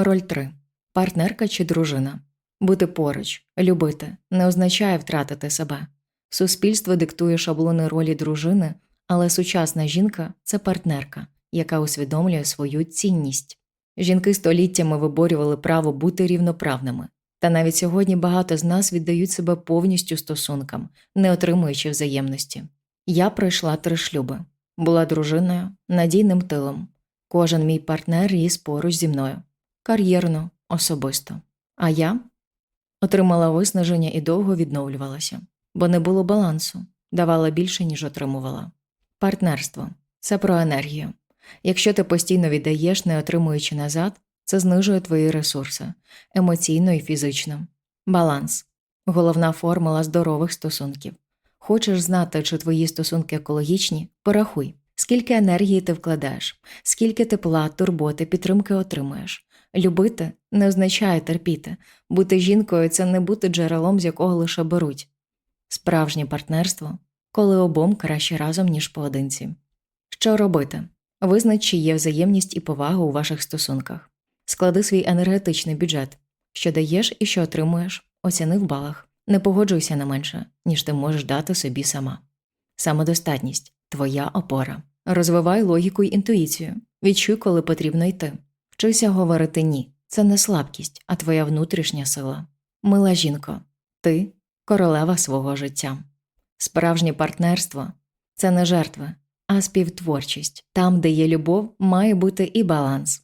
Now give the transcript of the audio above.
Роль 3. Партнерка чи дружина. Бути поруч, любити не означає втратити себе. Суспільство диктує шаблони ролі дружини, але сучасна жінка це партнерка, яка усвідомлює свою цінність. Жінки століттями виборювали право бути рівноправними. Та навіть сьогодні багато з нас віддають себе повністю стосункам, не отримуючи взаємності. Я пройшла три шлюби, була дружиною, надійним тилом. Кожен мій партнер ріс поруч зі мною кар'єрно, особисто. А я отримала виснаження і довго відновлювалася, бо не було балансу, давала більше, ніж отримувала. Партнерство це про енергію. Якщо ти постійно віддаєш, не отримуючи назад, це знижує твої ресурси емоційно і фізично. Баланс головна формула здорових стосунків. Хочеш знати, чи твої стосунки екологічні? Порахуй, скільки енергії ти вкладаєш, скільки тепла, турботи, підтримки отримуєш. Любити не означає терпіти, бути жінкою це не бути джерелом, з якого лише беруть. Справжнє партнерство, коли обом краще разом, ніж поодинці. Що робити? Визнач, чи є взаємність і повага у ваших стосунках. Склади свій енергетичний бюджет, що даєш і що отримуєш, оціни в балах. Не погоджуйся на менше, ніж ти можеш дати собі сама. Самодостатність твоя опора. Розвивай логіку й інтуїцію. Відчуй, коли потрібно йти. Вчися говорити ні. Це не слабкість, а твоя внутрішня сила. Мила жінко, ти королева свого життя. Справжнє партнерство це не жертви, а співтворчість. Там, де є любов, має бути і баланс.